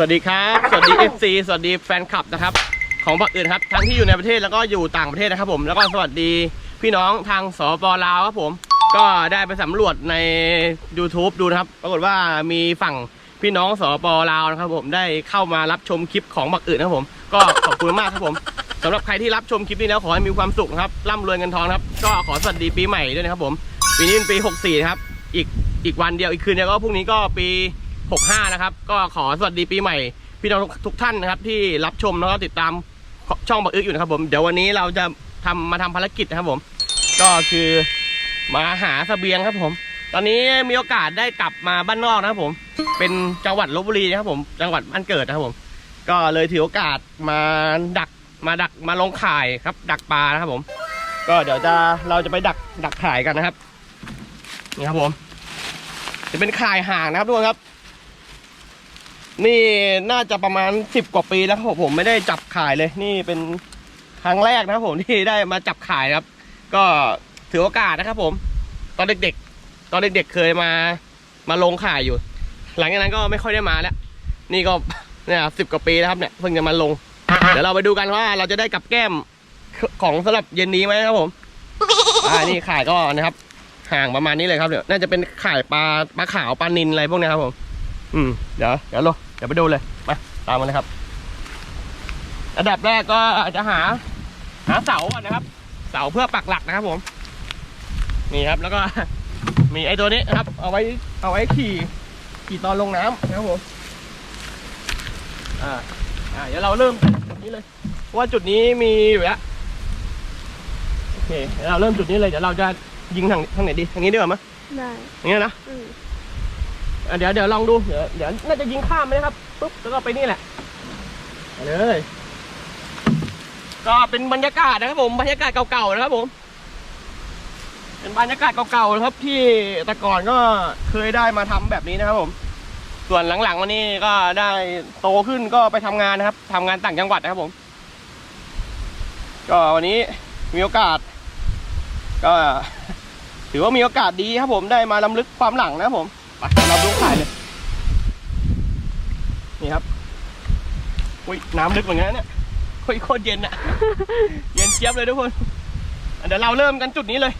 วัสดีครับ สวัสดี FC สวัสดีแฟนคลับนะครับ ของบักอื่นครับ ทั้งที่อยู่ในประเทศแล้วก็อยู่ต่างประเทศนะครับผม แล้วก็สวัสดีพี่น้องทางสปลาวครับผม ก็ได้ไปสำรวจใน YouTube ดูนะครับ ปรากฏว่ามีฝั่งพี่น้องสปลาวนะครับ ผมได้เข้ามารับชมคลิปของบักอื่นนะครับผม ก็ขอบคุณมากครับผมสำหรับใครที่รับชมคลิปนี้แล้วขอให้มีความสุขครับร่ำรวยเงินทองนครับ ก็ขอสวัสดีปีใหม่ด้วยนะครับผม ปีนี้เป็นปี 64 นะครับ อีกอีกวันเดียวอีกคืนเดียวก็พรุ่งนี้ก็ปี 65 นะครับ ก็ขอสวัสดีปีใหม่ พี่น้องทุกท่านนะครับที่รับชมแล้วก็ติดตามช่องบักอึกอยู่นะครับผมเดี๋ยววันนี้เราจะทำมาทำภารกิจนะครับผม ก็คือมาหาสเสบียงครับผม ตอนนี้มีโอกาสได้กลับมาบ้านนอกนะครับผม เป็นจังหวัดลบบุรีนะครับผม จังหวัดบ้านเกิดนะครับผม ก็เลยถือโอกาสมาดักมาดักมาลงข่ายครับ ดักปลานะครับผม ก็เดี๋ยวจะเราจะไปดักดักข่ายกันนะครับนี่ครับผม จะเป็นข่ายห่างนะครับทุกคนครับ นี่น่าจะประมาณสิบกว่าปีแล้วครับผมไม่ได้จับขายเลยนี่เป็นครั้งแรกนะครับผมที่ได้มาจับขายครับ ก็ถือโอกาสนะครับผม ตอนเด็กๆ ตอนเด็กๆเคยมามาลงขายอยู่ หลังจากนั้นก็ไม่ค่อยได้มาแล้ว นี่ก็เนี่ยสิบกว่าปีแล้วครับเนี่ยเพิ่งจะมาลง เดี๋ยวเราไปดูกันว่าเราจะได้กับแก้มของสำหรับเย็นนี้ไหมครับผมอ่านี่ข่ายก็นะครับ ห่างประมาณนี้เลยครับเดี๋ยวน่าจะเป็นข่ายปลาปลาขาวปลานินอะไรพวกนี้ครับผม อืมเดี๋ยวเดี๋ยวลงเดี๋ยวไปดูเลยไปตามมาเลยครับ อันดับแรกก็จะหา หาเสาก่อนนะครับ เสาเพื่อปักหลักนะครับผม นี่ครับแล้วก็ มีไอ้ตัวนี้นะครับ เอาไว้เอาไว้ขี่ ขี่ตอนลงน้ำนะครับผมอ่าอ่าเดี๋ยวเราเริ่มจากจุดนี้เลยเพราะว่าจุดนี้มีอยู่แล้วโอเคเดี๋ยวเราเริ่มจุดนี้เลยเดี๋ยวเราจะยิงทางทางไหนดีทางนี้ดีกว่ามั้ยได้อย่างเงี้ยนะ อะเดี๋ยวเดี๋ยวลองดูเดี๋ยวเดี๋ยวน่าจะยิงข้ามไหมนะครับปุ๊บแล้วก็ไปนี่แหละไปเลย ก็เป็นบรรยากาศนะครับผมบรรยากาศเก่าๆนะครับผม เป็นบรรยากาศเก่าๆนะครับ ที่แต่ก่อนก็เคยได้มาทำแบบนี้นะครับผม ส่วนหลังๆวันนี้ก็ได้โตขึ้นก็ไปทำงานนะครับทำงานต่างจังหวัดนะครับผม ก็วันนี้มีโอกาส ก็ ถือว่ามีโอกาสดีครับผมได้มาล้ำลึกความหลังนะครับผม ไปเราดูขายเลย นี่ครับอุ้ยน้ำลึกเหมือนกันนะเนี่ยโอ้ยโคตรเย็นอะเย็นเจี๊ยบเลยทุกคนอะเดี๋ยวเราเริ่มกันจุดนี้เลย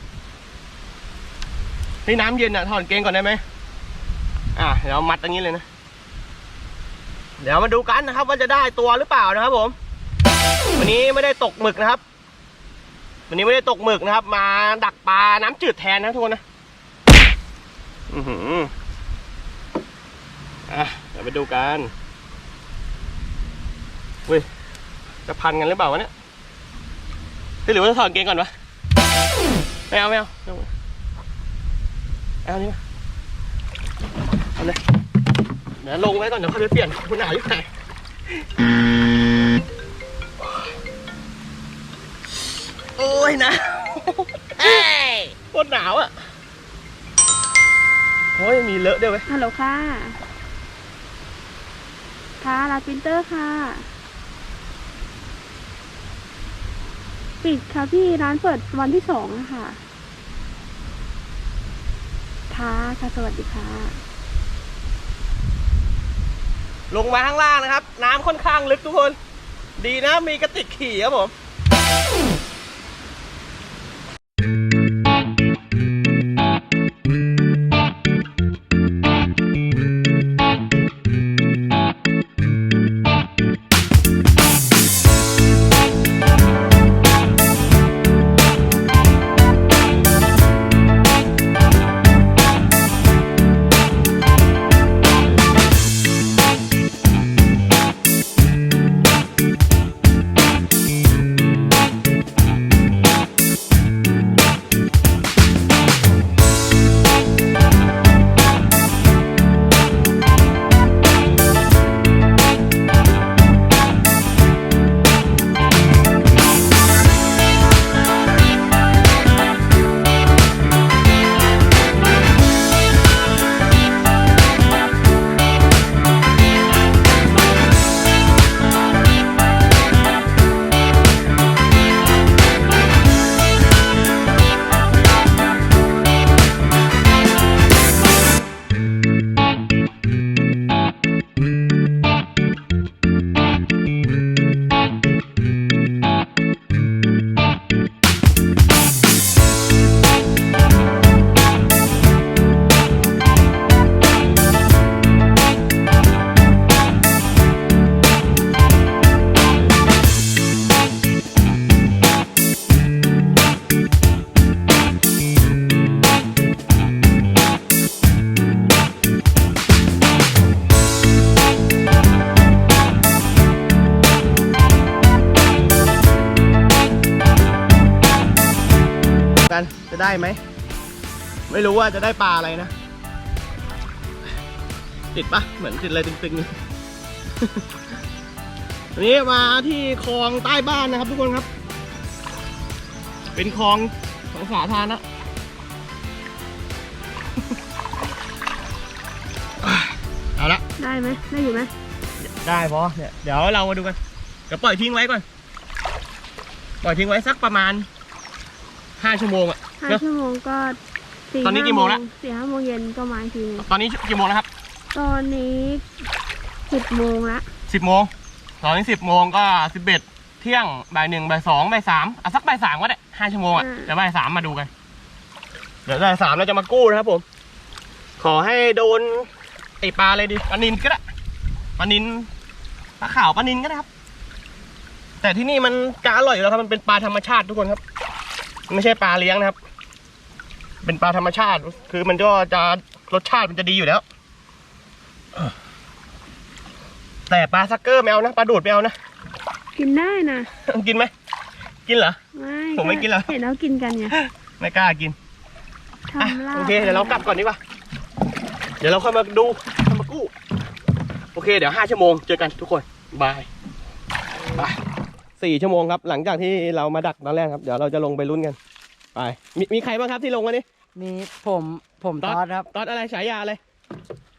ให้น้ำเย็นอะถอดเกงก่อนได้ไหมอะเดี๋ยวมัดอย่างนี้เลยนะ เดี๋ยวมาดูกันนะครับ ว่าจะได้ตัวหรือเปล่านะครับ ผม วันนี้ไม่ได้ตกหมึกนะครับ วันนี้ไม่ได้ตกหมึกนะครับ มาดักปลาน้ำจืดแทนนะทุกคนนะ อือหือ อะเดี๋ยวไปดูกันเว้ยจะพันกันหรือเปล่าวะเนี่ยเฮ้ยหรือว่าจะถอดกางเกงก่อนวะไม่เอาไม่เอาเอาเอานี่มาเอาเลยเดี๋ยวลงไว้ก่อนเดี๋ยวเขาไปเปลี่ยนคุณหนาวอยู่ไหนโอ้ยหนาวเอ้ยโคตรหนาวอะโอ้ยมีเลอะด้วยเว้ยฮัลโหลค่ะ ค่ะลาปินเตอร์ค่ะ ปิดค่ะพี่ร้านเปิดวันที่สองค่ะ ค่ะค่ะสวัสดีค่ะ ลงมาข้างล่างนะครับ น้ำค่อนข้างลึกทุกคน ดีนะมีกระติกขี่ครับผม กันจะได้ไหม ไม่รู้ว่าจะได้ปลาอะไรนะ ติดปะเหมือนติดอะไรตึงๆวันนี้มาที่คลองใต้บ้านนะครับ ทุกคนครับ เป็นคลองของสาธารณะเอาละได้ไหมได้อยู่ไหมได้พอเนี่ยเดี๋ยวเรามาดูกันเดี๋ยวปล่อยทิ้งไว้ก่อน ปล่อยทิ้งไว้สักประมาณ ห้าชั่วโมงอะห้าเนอะ ชั่วโมงก็สี่ตอนนี้กี่โมงละ สี่ห้าโมงเย็นก็มาอีกทีหนึงตอนนี้กี่โมงแล้วครับตอนนี้สิบโมงละสิบโมงตอนนี้สิบโมงก็สิบเอ็ดเที่ยงบ่ายหนึ่งบ่ายสองบ่ายสามอะสักบ่ายสามก็ได้ห้าชั่วโมงอะเดี๋ยวบ่ายสามมาดูกันเดี๋ยวบ่ายสามเราจะมากู้นะครับผม ขอให้โดนไอปลาเลยดิปลานินก็ได้ปลานินปลาขาวปลานินก็ได้ครับ แต่ที่นี่มันจะอร่อยอยู่แล้วครับมันเป็นปลาธรรมชาติทุกคนครับ ไม่ใช่ปลาเลี้ยงนะครับ เป็นปลาธรรมชาติ คือมันก็จะรสชาติมันจะดีอยู่แล้ว แต่ปลาซักเกอร์ไม่เอานะปลาดูดไม่เอานะกินได้นะ กินไหมกินเหรอ ไม่ผมไม่กินแล้วเห็นเขากินกันไงไม่กล้ากินอะทำลาบโอเคเดี๋ยวเรากลับก่อนดีกว่า เดี๋ยวเราค่อยมาดูค่อยมากู้ โอเค เดี๋ยวห้าชั่วโมงเจอกันทุกคน บายไป สี่ชั่วโมงครับหลังจากที่เรามาดักตอนแรกครับเดี๋ยวเราจะลงไปลุ้นกันไปมีมีใครบ้างครับที่ลงวันนี้มีผมผมตต๊อดอดครับตอนอะไรฉายาอะไร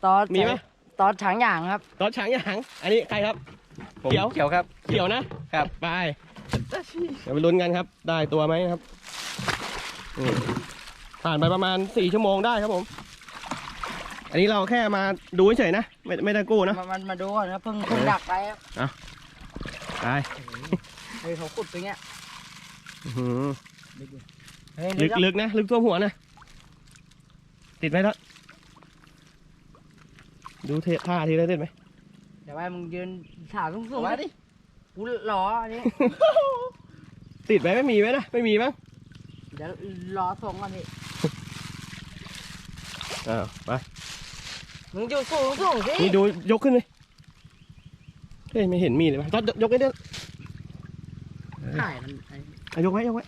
ตอดมีไหมตอดช้างอย่างครับตอนช้างหยาง อันนี้ใครครับผมเขียวเขียวครับเขียวนะครับไปเดี๋ยวไปลุ้นกันครับ ได้ตัวไหมนะครับอืมผ่านไปประมาณสี่ชั่วโมงได้ครับผม อันนี้เราแค่มาดูเฉยๆนะ ไม่ไม่ได้กู้นะมามันมาดูก่อนครับเพิ่งเพิ่งดักไปครับไป เฮ้ยเขาขุดไปเงี้ยอื้อหือเฮ้ยลึลึกกลึกนะ ลึกท่วมหัวนะ ติดไหมทัศน์ดูเทท่าทีได้ติดไหมเดี๋ยวไว้มึงยืนถามสูงสูงดิกูรออันนี้ ติดไหมไม่มีไหมนะไม่มีมั้งเดี๋ยวรอส่งก่อนพี่อ้าวไปมึงอยู่สูงสูงสินี่ดูยกขึ้นเลยเฮ้ยไม่เห็นมีเลยวะทัศน์ยกไว้เด้อ ถ่ายมันไอ้อะยกไว้ยกไว้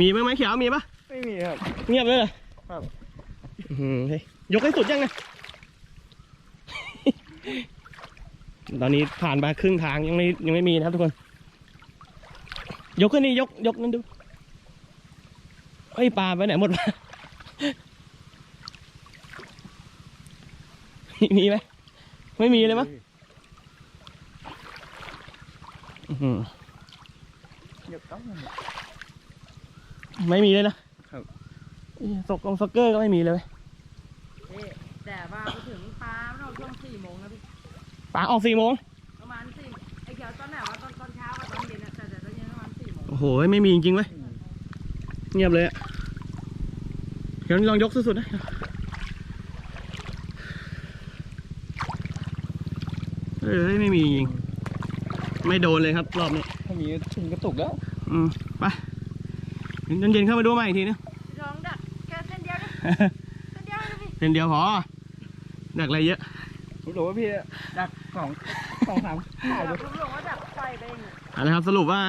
มีบ้างไหมเขียวมีปะไม่มีครับ เงียบเลยเหรอครับ อื้อหือเฮ้ยยกให้สุดยังนะ ตอนนี้ผ่านมาครึ่งทางยังไม่ยังไม่มีนะครับทุกคน ยกขึ้นนี่ยกยกนั่นดูเฮ้ยปลาไปไหนหมดวะ มีไหมไม่มีเลยมั้งอื้อหือ เดี๋ยวต้องไม่มีเลยนะครับเอ้ยตกลงสกเกอร์ก็ไม่มีเลยเว้ยพี่แต่ว่าไปถึงปลาเราช่วงสี่โมงนะพี่ปลาออกสี่โมงประมาณสี่ไอ้เขียวตอนไหนวะตอนตอนเช้ากับตอนเย็นอะแต่แต่ตอนเย็นประมาณสี่โมงโอ้โหไม่มีจริงๆเว้ยเงียบเลยอะเดี๋ยวลองยกสุดๆนะเออไม่มีจริง ไม่โดนเลยครับรอบนี้ถ้ามีถุงกระตุกแล้ว อืมไปเดี๋ยวเย็นๆเข้ามาดูใหม่อีกทีนะลองดักแค่เส้นเดียวดิเส้นเดียวเลยพี่เป็นเดียวพอดักอะไรเยอะรู้หรือว่าพี่ดักสองสองสามถ่ายเราดูคุณบอกว่าดักไฟไปเองเอะนะครับสรุปว่า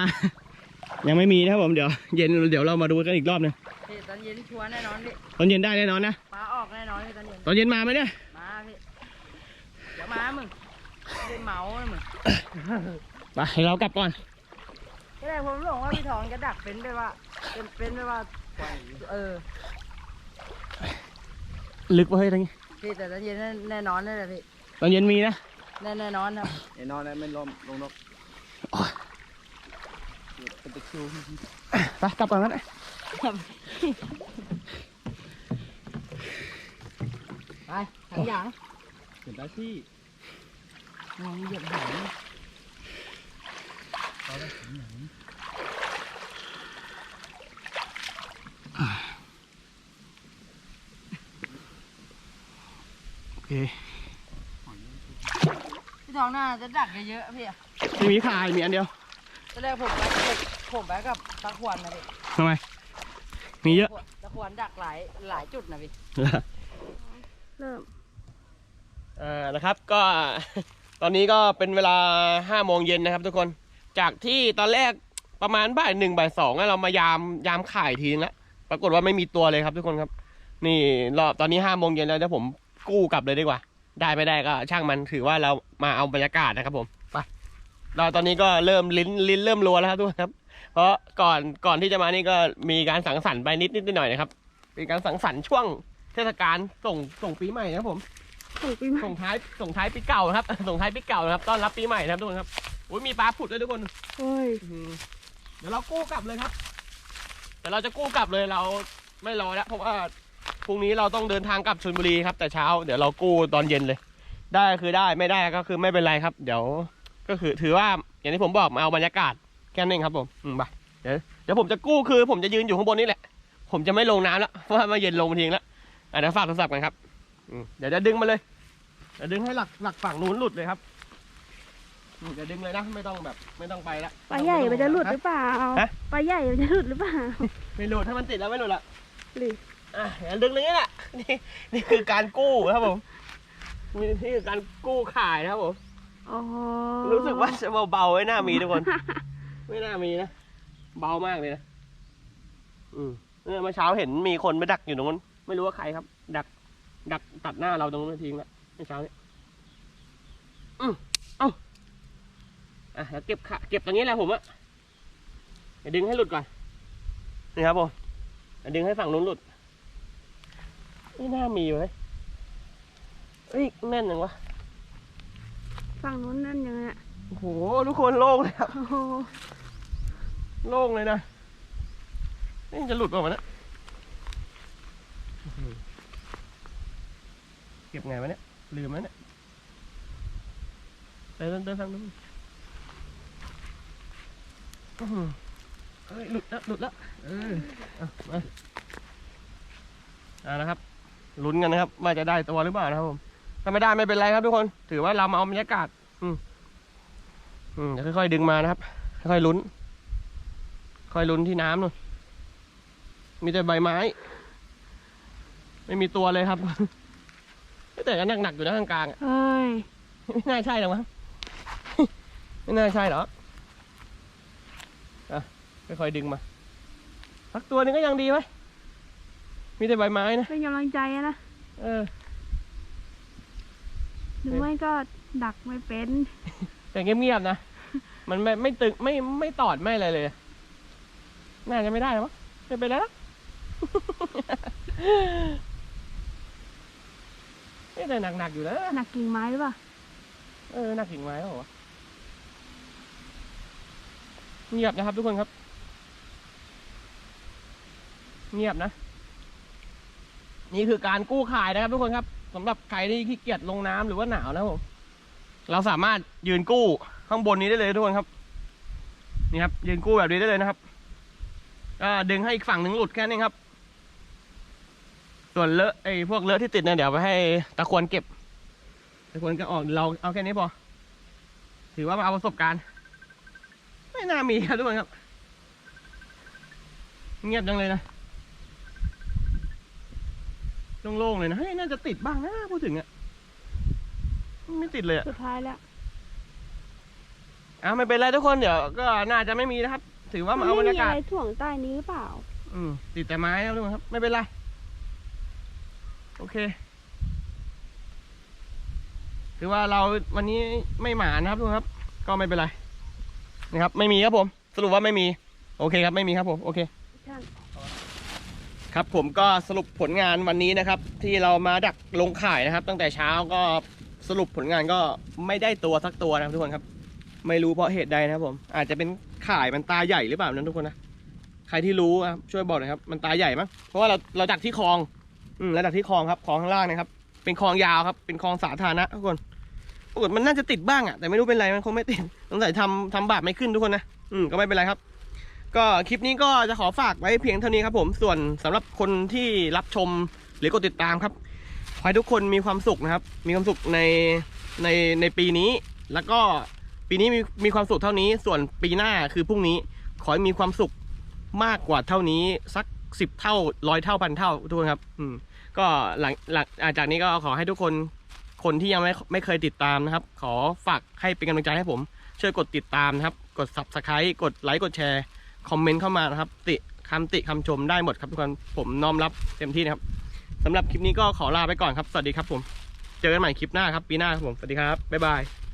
ยังไม่มีนะครับผมเดี๋ยวเย็นเดี๋ยวเรามาดูกันอีกรอบหนึงพี่ตอนเย็นชัวร์แน่นอนพี่ตอนเย็นได้แน่นอนนะปลาออกแน่นอนพี่ตอนเย็นตอนเย็นมาไหมเนี่ยมาพี่เดี๋ยวมามึงไม่ได้เมาเลยมึง ไปเรากลับก่อนก็ได้ผมบอกว่าพี่ทองจะดักเป็นไปว่า เป็นเป็นไปว่า เออ ลึกไปเฮ้ยตรงนี้พี่แต่ตอนเย็นแน่แน่นอนแน่เลยพี่ ตอนเย็นมีนะ แน่แน่นอนครับไอ้นอนนะไม่ลมลงนกเป็นตะคริวไปกลับก่อนกันนะไปทั้งอย่างเห็นได้ที่มองเหยียบหาง โอเคพี่ทองน่าจะดักเยอะๆพี่อะไม่มีขายมีอันเดียวตอนแรกผมไปผมไปกับตะขวนนะพี่ทำไม มีเยอะตะขวนดักหลายหลายจุดนะพี่เริ่มเอ่อนะครับก็ตอนนี้ก็เป็นเวลาห้าโมงเย็นนะครับทุกคน จากที่ตอนแรกประมาณบ่ายหนึ่งบ่ายสองอะเรามายามยามข่ายทีนึงแล้วปรากฏว่าไม่มีตัวเลยครับทุกคนครับ นี่รอบตอนนี้ห้าโมงเย็นแล้วเดี๋ยวผมกู้กลับเลยดีกว่า ได้ไม่ได้ก็ ช่างมันถือว่าเรามาเอาบรรยากาศนะครับผมไปเราตอนนี้ก็เริ่มลิ้นลิ้นเริ่มรัวแล้วครับทุกคนครับ เพราะก่อนก่อนที่จะมานี่ก็มีการสังสรรค์ไปนิดนิดหน่อยๆนะครับ เป็นการสังสรรค์ช่วงเทศกาลส่งส่งปีใหม่นะครับผมถูกปีใหม่ส่งท้ายส่งท้ายปีเก่านะครับ ส่งท้ายปีเก่านะครับต้อนรับปีใหม่นะครับทุกคนครับ อุ้ยมีปลาผุดด้วยทุกคนเฮ้ยอื้อหือเดี๋ยวเรากู้กลับเลยครับ แต่เราจะกู้กลับเลยเราไม่รอแล้วเพราะว่าพรุ่งนี้เราต้องเดินทางกลับชลบุรีครับ แต่เช้าเดี๋ยวเรากู้ตอนเย็นเลย ได้คือได้ไม่ได้ก็คือไม่เป็นไรครับ เดี๋ยวก็คือถือว่าอย่างที่ผมบอกมาเอาบรรยากาศแค่นั้นเองครับผมอืมไปเดี๋ยวเดี๋ยวผมจะกู้คือ ผมจะยืนอยู่ข้างบนนี่แหละ ผมจะไม่ลงน้ำแล้วเพราะว่ามาเย็นลงทิ้งแล้วอะเดี๋ยวฝากโทรศัพท์กันครับอืมเดี๋ยวจะดึงมาเลยเดี๋ยวดึงให้หลักหลักฝั่งนู้นหลุดเลยครับ อืมเดี๋ยวดึงเลยนะไม่ต้องแบบไม่ต้องไปละปลาใหญ่มันจะหลุดหรือเปล่าฮะปลาใหญ่มันจะหลุดหรือเปล่าไม่หลุดถ้ามันติดแล้วไม่หลุดละหรืออะเดี๋ยวดึงเลยนี่แหละนี่นี่คือการกู้ครับผมนี่นี่คือการกู้ขายนะครับผมอ๋อรู้สึกว่าจะเบาๆไว้หน้ามีทุกคน ไม่น่ามีนะเบามากเลยนะอืมเนี่ยเมื่อเช้าเห็นมีคนไปดักอยู่ตรงนั้น ไม่รู้ว่าใครครับ ดัก ดักตัดหน้าเราตรงนั้นทิ้งแล้วเมื่อเช้านี้อืมเอ้าอะแล้วเก็บขาเก็บตรงนี้แหละผมอะเดี๋ยวดึงให้หลุดก่อนนี่ครับผมเดี๋ยวดึงให้ฝั่งนู้นหลุดไม่น่ามีเว้ยเอ้ยแน่นยังวะฝั่งนู้นนั่นยังไงอะโอ้โหทุกคนโล่งเลยครับโอ้โหโล่งเลยนะนี่จะหลุดออกมานะเก็บไงวะเนี่ยลืมแล้วเนี่ยเดินเดินทางนู้นอื้อหือ เอ้ยหลุดแล้วหลุดแล้วเออเอามาเอานะครับลุ้นกันนะครับ ว่าจะได้ตัวหรือเปล่านะครับผมถ้าไม่ได้ไม่เป็นไรครับทุกคน ถือว่าเรามาเอาบรรยากาศ อืมอืมเดี๋ยวค่อยๆดึงมานะครับค่อยๆลุ้น ค่อยลุ้นที่น้ำนู่นมีแต่ใบไม้ ไม่มีตัวเลยครับ แต่ก็หนักๆอยู่นะกลางๆอะเฮ้ย ไม่น่าใช่หรอกมั้ง ไม่น่าใช่หรอกอะ ค่อยๆดึงมาสักตัวหนึงก็ยังดีไหมมีแต่ใบไม้นะเป็นกำลังใจอะนะเออ หรือไม่ก็ดักไม่เป็น แต่เงียบๆนะ มันไม่ไม่ตึงไม่ไม่ตอดไม่อะไรเลย น่าจะไม่ได้หรอมั้งไม่เป็นไรนะไม่แต่หนักๆอยู่นะหนักกิ่งไม้หรือเปล่า เออหนักกิ่งไม้เหรอวะเงียบนะครับทุกคนครับ เงียบนะ นี่คือการกู้ขายนะครับทุกคนครับสำหรับใครที่ขี้เกียจลงน้ำหรือว่าหนาวนะผมเราสามารถยืนกู้ข้างบนนี้ได้เลยทุกคนครับ นี่ครับ ยืนกู้แบบนี้ได้เลยนะครับก็ดึงให้อีกฝั่งหนึ่งหลุดแค่นี้ครับ ส่วนเลอะไอ้พวกเลอะที่ติดเนี่ยเดี๋ยวไปให้ตะควรเก็บ ตะควรก็ออกเราเอาแค่นี้พอ ถือว่ามาเอาประสบการณ์ ไม่น่ามีครับทุกคนครับ เงียบจังเลยนะ โล่งๆเลยนะเฮ้ยน่าจะติดบ้างนะพูดถึงอะไม่ติดเลยอะสุดท้ายแล้วอะไม่เป็นไรทุกคนเดี๋ยวก็น่าจะไม่มีนะครับ ถือว่ามาเอาบรรยากาศ ไม่มีอะไรถ่วงใต้นี้หรือเปล่า อืมติดแต่ไม้ครับทุกคนครับ ไม่เป็นไร โอเค ถือว่าเราวันนี้ไม่หมานะครับทุกคนครับ ก็ไม่เป็นไร นะครับ ไม่มีครับผม สรุปว่าไม่มี โอเคครับ ไม่มีครับผม โอเคใช่ ครับผมก็สรุปผลงานวันนี้นะครับ ที่เรามาดักลงข่ายนะครับ ตั้งแต่เช้าก็สรุปผลงานก็ไม่ได้ตัวสักตัวนะครับทุกคนครับ ไม่รู้เพราะเหตุใดนะครับผม อาจจะเป็นข่ายมันตาใหญ่หรือเปล่านั้นทุกคนนะใครที่รู้ครับช่วยบอกหน่อยครับมันตาใหญ่มั้งเพราะว่าเราเราดักที่คลอง อืมแล้วดักที่คลองครับคลองข้างล่างนะครับ เป็นคลองยาวครับ เป็นคลองสาธารณะทุกคนปรากฏมันน่าจะติดบ้างอะแต่ไม่รู้เป็นไรมันคงไม่ติดสงสัยทำทำบาปไม่ขึ้นทุกคนนะอืมก็ไม่เป็นไรครับ ก็คลิปนี้ก็จะขอฝากไว้เพียงเท่านี้ครับผมส่วนสำหรับคนที่รับชมหรือกดติดตามครับขอให้ทุกคนมีความสุขนะครับ มีความสุขในในในปีนี้ แล้วก็ปีนี้มีมีความสุขเท่านี้ ส่วนปีหน้าคือพรุ่งนี้ขอให้มีความสุขมากกว่าเท่านี้สักสิบเท่าร้อยเท่าพันเท่าทุกคนครับ อืม ก็หลังหลังจากนี้ก็ขอให้ทุกคนคนที่ยังไม่ไม่เคยติดตามนะครับ ขอฝากให้เป็นกำลังใจให้ผม ช่วยกดติดตามนะครับ กด subscribe กดไลค์กดแชร์ คอมเมนต์เข้ามานะครับ ติคำติคำชมได้หมดครับทุกคนผมน้อมรับเต็มที่นะครับสำหรับคลิปนี้ก็ขอลาไปก่อนครับ สวัสดีครับผม เจอกันใหม่คลิปหน้าครับปีหน้าครับผม สวัสดีครับ บ๊ายบาย